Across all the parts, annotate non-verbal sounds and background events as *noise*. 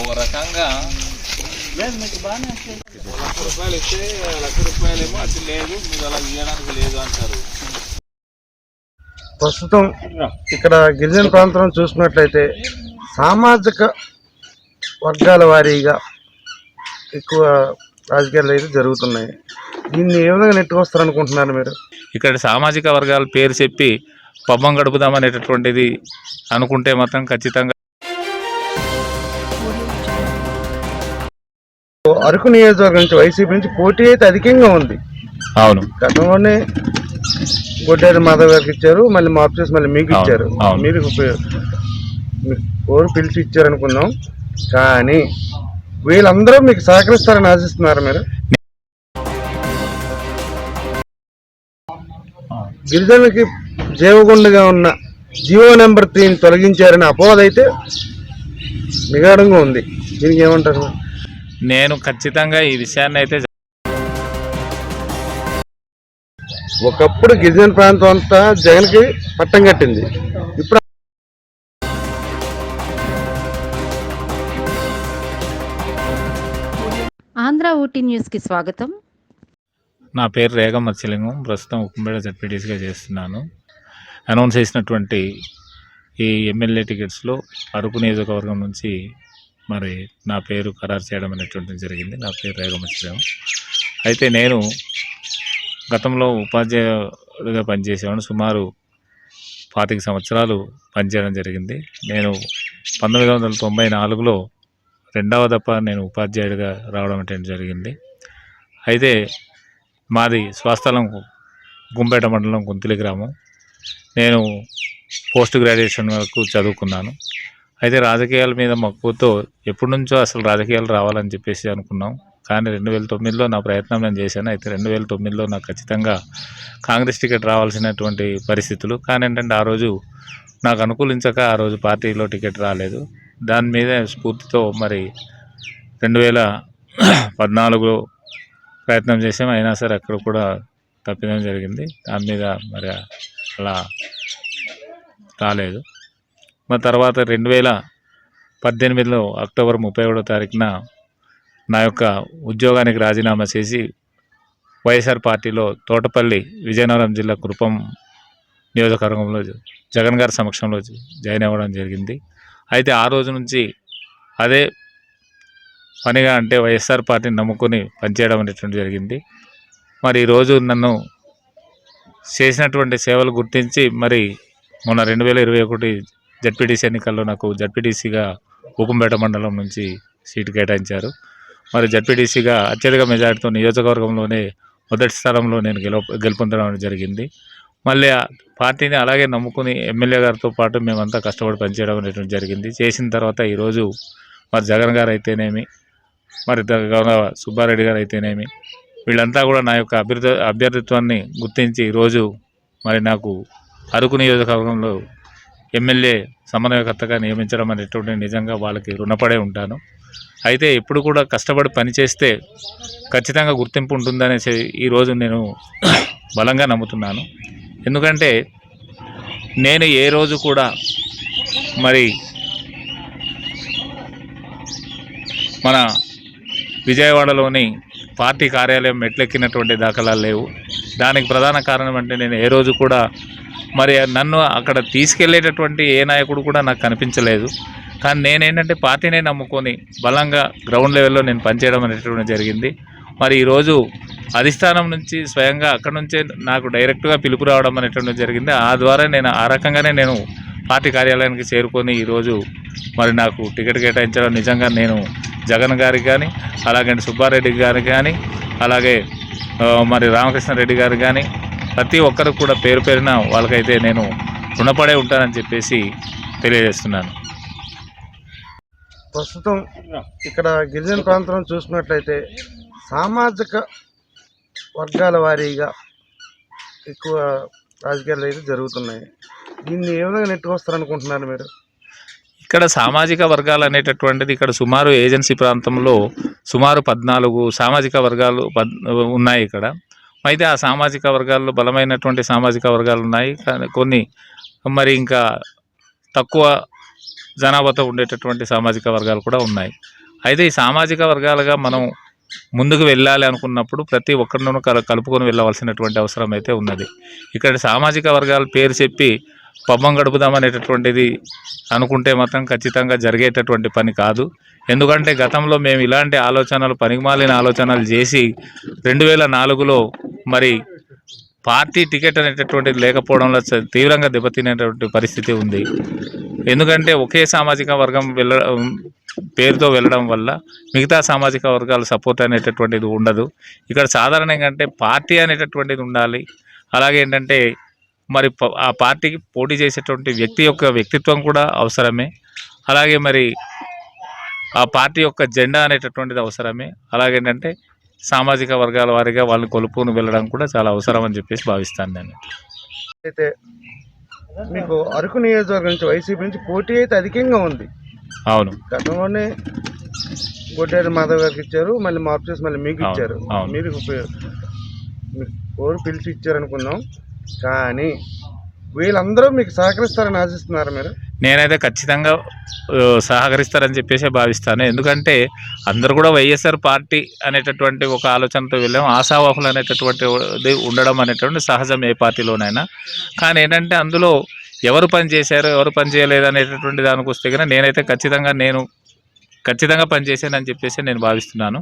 ఒక రకంగా లక్ష రూపాయలు ఇస్తే లక్ష రూపాయలేమో అది లేదు మీరు అలా ఇవ్వడానికి లేదు అంటారు ప్రస్తుతం ఇక్కడ గిరిజన ప్రాంతం చూసినట్లయితే సామాజిక వర్గాల వారీగా ఎక్కువ రాజకీయాలు అయితే జరుగుతున్నాయి. దీన్ని ఏ విధంగా నెట్టుకొస్తారు అనుకుంటున్నారు మీరు? ఇక్కడ సామాజిక వర్గాల పేరు చెప్పి పబ్బం గడుపుదామనేటటువంటిది అనుకుంటే మాత్రం ఖచ్చితంగా అరకు నియోజకవర్గం నుంచి వైసీపీ నుంచి పోటీ అయితే అధికంగా ఉంది. అవును. గతంలోనే గొడ్డేరు మాధవ్ గారికి ఇచ్చారు మళ్ళీ మాఫ్ చేసి మళ్ళీ మీకు ఇచ్చారు. మీరు కోరు పిలిచి ఇచ్చారు అనుకున్నాం కానీ వీళ్ళందరూ మీకు సహకరిస్తారని ఆశిస్తున్నారు మీరు? గిరిజనులకి జీవగుండగా ఉన్న జియో నెంబర్ త్రీని తొలగించారని అపోహ అయితే నిగాఢంగా ఉంది. దీనికి ఏమంటారు? నేను ఖచ్చితంగా ఈ విషయాన్ని అయితే ఒకప్పుడు గిరిజన ప్రాంతం అంతా జగన్కి పట్టం కట్టింది. ఇప్పుడు ఆంధ్ర ఊటీ న్యూస్కి స్వాగతం. నా పేరు రేగ మత్స్యలింగం ప్రస్తుతం ఉక్కంపేట జడ్పీటీసీగా చేస్తున్నాను. అనౌన్స్ చేసినటువంటి ఈ ఎమ్మెల్యే టికెట్స్లో అరకు నియోజకవర్గం నుంచి మరి నా పేరు ఖరారు చేయడం అనేటువంటిది జరిగింది. నా పేరు రేగ అయితే నేను గతంలో ఉపాధ్యాయుడిగా పనిచేసేవాడిని. సుమారు పాతిక సంవత్సరాలు పనిచేయడం జరిగింది. నేను పంతొమ్మిది వందల తొంభై నాలుగులో రెండవ దప్ప నేను ఉపాధ్యాయుడిగా రావడం అనేటువంటి జరిగింది. అయితే మాది స్వస్థలం గుంపేట మండలం గుంతులి గ్రామం. నేను పోస్ట్ గ్రాడ్యుయేషన్ వరకు చదువుకున్నాను. అయితే రాజకీయాల మీద మక్కువతో ఎప్పటి నుంచో అసలు రాజకీయాలు రావాలని చెప్పేసి అనుకున్నాం. కానీ రెండు వేల తొమ్మిదిలో నా ప్రయత్నం నేను చేశాను. అయితే రెండు వేల తొమ్మిదిలో నాకు ఖచ్చితంగా కాంగ్రెస్ టికెట్ రావాల్సినటువంటి పరిస్థితులు. కానీ ఏంటంటే ఆ రోజు నాకు అనుకూలించక ఆ రోజు పార్టీలో టికెట్ రాలేదు. దాని మీద స్ఫూర్తితో మరి రెండు వేల పద్నాలుగులో ప్రయత్నం చేసాం అయినా సరే అక్కడ కూడా తప్పిదం జరిగింది. దాని మీద మరి అలా రాలేదు. మరి తర్వాత రెండు వేల పద్దెనిమిదిలో అక్టోబర్ ముప్పై ఒకటో తారీఖున నా యొక్క ఉద్యోగానికి రాజీనామా చేసి వైఎస్ఆర్ పార్టీలో తోటపల్లి విజయనగరం జిల్లా కురుపం నియోజకవర్గంలో జగన్ గారి సమక్షంలో జాయిన్ అవ్వడం జరిగింది. అయితే ఆ రోజు నుంచి అదే పనిగా అంటే వైఎస్ఆర్ పార్టీని నమ్ముకొని పనిచేయడం అనేటువంటి జరిగింది. మరి ఈరోజు నన్ను చేసినటువంటి సేవలు గుర్తించి మరి మొన్న రెండు వేల ఇరవై ఒకటి జడ్పీటీసీ ఎన్నికల్లో నాకు జడ్పీటీసీగా ఉకుంపేట మండలం నుంచి సీటు కేటాయించారు. మరి జడ్పీటీసీగా అత్యధిక మెజార్టీతో నియోజకవర్గంలోనే మొదటి స్థానంలో నేను గెలు గెలుపొందడం జరిగింది. మళ్ళీ పార్టీని అలాగే నమ్ముకుని ఎమ్మెల్యే గారితో పాటు మేమంతా కష్టపడి పనిచేయడం అనేటువంటి జరిగింది. చేసిన తర్వాత ఈరోజు మరి జగన్ గారు అయితేనేమి మరి ద- గౌరవ సుబ్బారెడ్డి గారు అయితేనేమి వీళ్ళంతా కూడా నా యొక్క అభ్యర్థి అభ్యర్థిత్వాన్ని గుర్తించి ఈరోజు మరి నాకు అరకు నియోజకవర్గంలో ఎమ్మెల్యే సమన్వయకర్తగా నియమించడం అనేటువంటి నిజంగా వాళ్ళకి రుణపడే ఉంటాను. అయితే ఎప్పుడు కూడా కష్టపడి పనిచేస్తే ఖచ్చితంగా గుర్తింపు ఉంటుందనేసి ఈరోజు నేను *coughs* బలంగా నమ్ముతున్నాను. ఎందుకంటే నేను ఏ రోజు కూడా మరి మన విజయవాడలోని పార్టీ కార్యాలయం మెట్లెక్కినటువంటి దాఖలాలు లేవు. దానికి ప్రధాన కారణం అంటే నేను ఏ రోజు కూడా మరి నన్ను అక్కడ తీసుకెళ్ళేటటువంటి ఏ నాయకుడు కూడా నాకు కనిపించలేదు. కానీ నేనేంటంటే పార్టీనే నమ్ముకొని బలంగా గ్రౌండ్ లెవెల్లో నేను పనిచేయడం అనేటటువంటి జరిగింది. మరి ఈరోజు అధిష్టానం నుంచి స్వయంగా అక్కడ నుంచే నాకు డైరెక్ట్గా పిలుపు రావడం అనేటువంటి జరిగింది. ఆ ద్వారా నేను ఆ రకంగానే నేను పార్టీ కార్యాలయానికి చేరుకొని ఈరోజు మరి నాకు టికెట్ కేటాయించడం నిజంగా నేను జగన్ గారికి కానీ అలాగే సుబ్బారెడ్డి గారికి కానీ అలాగే మరి రామకృష్ణారెడ్డి గారికి కానీ ప్రతి ఒక్కరు కూడా పేరు పేరున వాళ్ళకైతే నేను రుణపడే ఉంటానని చెప్పేసి తెలియజేస్తున్నాను. ప్రస్తుతం ఇక్కడ గిరిజన ప్రాంతం చూసినట్లయితే సామాజిక వర్గాల వారీగా ఎక్కువ రాజకీయాలు అయితే జరుగుతున్నాయి. దీన్ని ఏ విధంగా నెట్టుకొస్తారు అనుకుంటున్నారు మీరు? ఇక్కడ సామాజిక వర్గాలు అనేటటువంటిది ఇక్కడ సుమారు ఏజెన్సీ ప్రాంతంలో సుమారు పద్నాలుగు సామాజిక వర్గాలు ఉన్నాయి ఇక్కడ. అయితే ఆ సామాజిక వర్గాల్లో బలమైనటువంటి సామాజిక వర్గాలు ఉన్నాయి కానీ కొన్ని మరి ఇంకా తక్కువ జనాభాతో ఉండేటటువంటి సామాజిక వర్గాలు కూడా ఉన్నాయి. అయితే ఈ సామాజిక వర్గాలుగా మనం ముందుకు వెళ్ళాలి అనుకున్నప్పుడు ప్రతి ఒక్కరినూ కల కలుపుకొని వెళ్ళవలసినటువంటి అవసరం అయితే ఉన్నది. ఇక్కడ సామాజిక వర్గాల పేరు చెప్పి పబ్బం గడుపుదామనేటటువంటిది అనుకుంటే మాత్రం ఖచ్చితంగా జరిగేటటువంటి పని కాదు. ఎందుకంటే గతంలో మేము ఇలాంటి ఆలోచనలు పనికిమాలిన ఆలోచనలు చేసి రెండు వేల నాలుగులో మరి పార్టీ టికెట్ అనేటటువంటిది లేకపోవడంలో తీవ్రంగా దెబ్బతినేటువంటి పరిస్థితి ఉంది. ఎందుకంటే ఒకే సామాజిక వర్గం వెళ్ళ పేరుతో వెళ్ళడం వల్ల మిగతా సామాజిక వర్గాలు సపోర్ట్ అనేటటువంటిది ఉండదు. ఇక్కడ సాధారణంగా అంటే పార్టీ అనేటటువంటిది ఉండాలి. అలాగే ఏంటంటే మరి ప- ఆ పార్టీకి పోటీ చేసేటువంటి వ్యక్తి యొక్క వ్యక్తిత్వం కూడా అవసరమే. అలాగే మరి ఆ పార్టీ యొక్క జెండా అనేటటువంటిది అవసరమే. అలాగేంటంటే సామాజిక వర్గాల వారిగా వాళ్ళని కొలుపుకొని వెళ్ళడం కూడా చాలా అవసరం అని చెప్పేసి భావిస్తాను నేను. అయితే మీకు అరకు నియోజకవర్గం నుంచి వైసీపీ నుంచి పోటీ అయితే అధికంగా ఉంది. అవును. గతంలోనే గొడ్డేరు మాధవ్ గారికి ఇచ్చారు మళ్ళీ మార్పు చేసి మళ్ళీ మీకు ఇచ్చారు. మీరు కోరు పిలిచి ఇచ్చారు అనుకున్నాం కానీ వీళ్ళందరూ మీకు సహకరిస్తారని ఆశిస్తున్నారు మీరు? నేనైతే ఖచ్చితంగా సహకరిస్తారని చెప్పేసి భావిస్తాను. ఎందుకంటే అందరూ కూడా వైఎస్ఆర్ పార్టీ అనేటటువంటి ఒక ఆలోచనతో వెళ్ళాం. ఆశావాహులు అనేటటువంటిది ఉండడం అనేటువంటి సహజం ఏ పార్టీలోనైనా. కానీ ఏంటంటే అందులో ఎవరు పని చేశారు ఎవరు పని చేయలేదు అనేటటువంటి దానికి వస్తే కనుక నేనైతే ఖచ్చితంగా నేను ఖచ్చితంగా పనిచేసానని చెప్పేసి నేను భావిస్తున్నాను.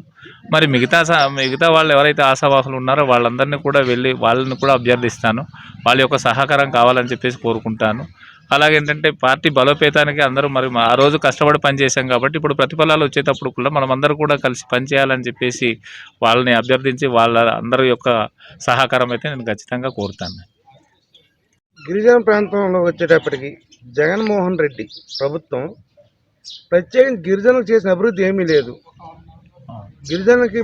మరి మిగతా మిగతా వాళ్ళు ఎవరైతే ఆశావాహులు ఉన్నారో వాళ్ళందరినీ కూడా వెళ్ళి వాళ్ళని కూడా అభ్యర్థిస్తాను. వాళ్ళ యొక్క సహకారం కావాలని చెప్పేసి కోరుకుంటాను. అలాగేంటంటే పార్టీ బలోపేతానికి అందరూ మరి ఆ రోజు కష్టపడి పనిచేసాం కాబట్టి ఇప్పుడు ప్రతిఫలాలు వచ్చేటప్పుడు కూడా మనం అందరూ కూడా కలిసి పనిచేయాలని చెప్పేసి వాళ్ళని అభ్యర్థించి వాళ్ళ అందరి యొక్క సహకారం అయితే నేను ఖచ్చితంగా కోరుతాను. గిరిజన ప్రాంతంలో వచ్చేటప్పటికి జగన్మోహన్ రెడ్డి ప్రభుత్వం ప్రత్యేకించి గిరిజనులకు చేసిన అభివృద్ధి ఏమీ లేదు. గిరిజనులకి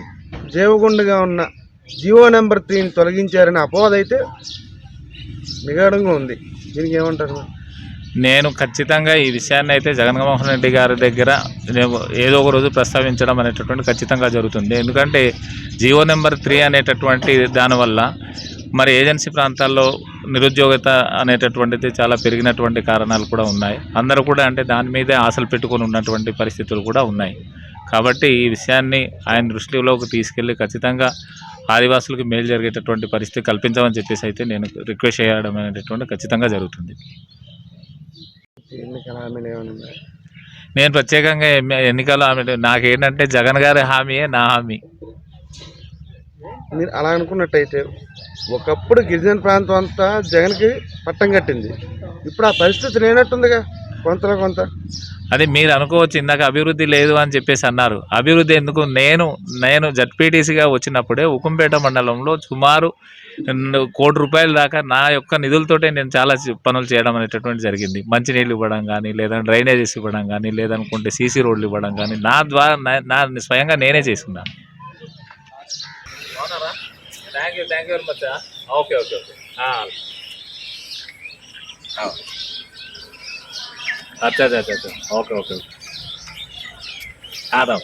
జీవగుండగా ఉన్న జియో నెంబర్ త్రీని తొలగించారనే అపోహ అయితే నిగాఢంగా ఉంది. దీనికి ఏమంటారు? నేను ఖచ్చితంగా ఈ విషయాన్ని అయితే జగన్మోహన్ రెడ్డి గారి దగ్గర నేను ఏదో ఒక రోజు ప్రస్తావించడం అనేటటువంటి ఖచ్చితంగా జరుగుతుంది. ఎందుకంటే జియో నెంబర్ త్రీ అనేటటువంటి దానివల్ల మరి ఏజెన్సీ ప్రాంతాల్లో నిరుద్యోగత అనేటటువంటిది చాలా పెరిగినటువంటి కారణాలు కూడా ఉన్నాయి. అందరూ కూడా అంటే దాని మీదే ఆశలు పెట్టుకొని ఉన్నటువంటి పరిస్థితులు కూడా ఉన్నాయి. కాబట్టి ఈ విషయాన్ని ఆయన దృష్టిలోకి తీసుకెళ్ళి ఖచ్చితంగా ఆదివాసులకు మేలు జరిగేటటువంటి పరిస్థితి కల్పించమని చెప్పేసి అయితే నేను రిక్వెస్ట్ చేయడం అనేటటువంటి ఖచ్చితంగా జరుగుతుంది. ఎన్నికల హామీలు ఏమైనా? నేను ప్రత్యేకంగా ఎన్నికల్లో ఆమె నాకేంటంటే జగన్ గారి హామీయే నా హామీ. మీరు అలా అనుకున్నట్టయితే ఒకప్పుడు గిరిజన ప్రాంతం అంతా జగన్కి పట్టం కట్టింది. ఇప్పుడు ఆ పరిస్థితి లేనట్టుందిగా. కొంతలో కొంత. అది మీరు అనుకోవచ్చు ఇందాక అభివృద్ధి లేదు అని చెప్పేసి అన్నారు. అభివృద్ధి ఎందుకు? నేను నేను జడ్పీటీసీగా వచ్చినప్పుడే ఉకుంపేట మండలంలో సుమారు రెండు కోటి రూపాయల దాకా నా యొక్క నిధులతోటే నేను చాలా పనులు చేయడం అనేటటువంటి జరిగింది. మంచినీళ్ళు ఇవ్వడం కానీ లేదా డ్రైనేజెస్ ఇవ్వడం కానీ లేదనుకుంటే సీసీ రోడ్లు ఇవ్వడం కానీ నా ద్వారా నా- నా స్వయంగా నేనే చేసుకున్నాను thank you thank you very much okay okay okay. আচ্ছা, আচ্ছা আচ্ছা আচ্ছা ওকে ওকে ওকে। আদাব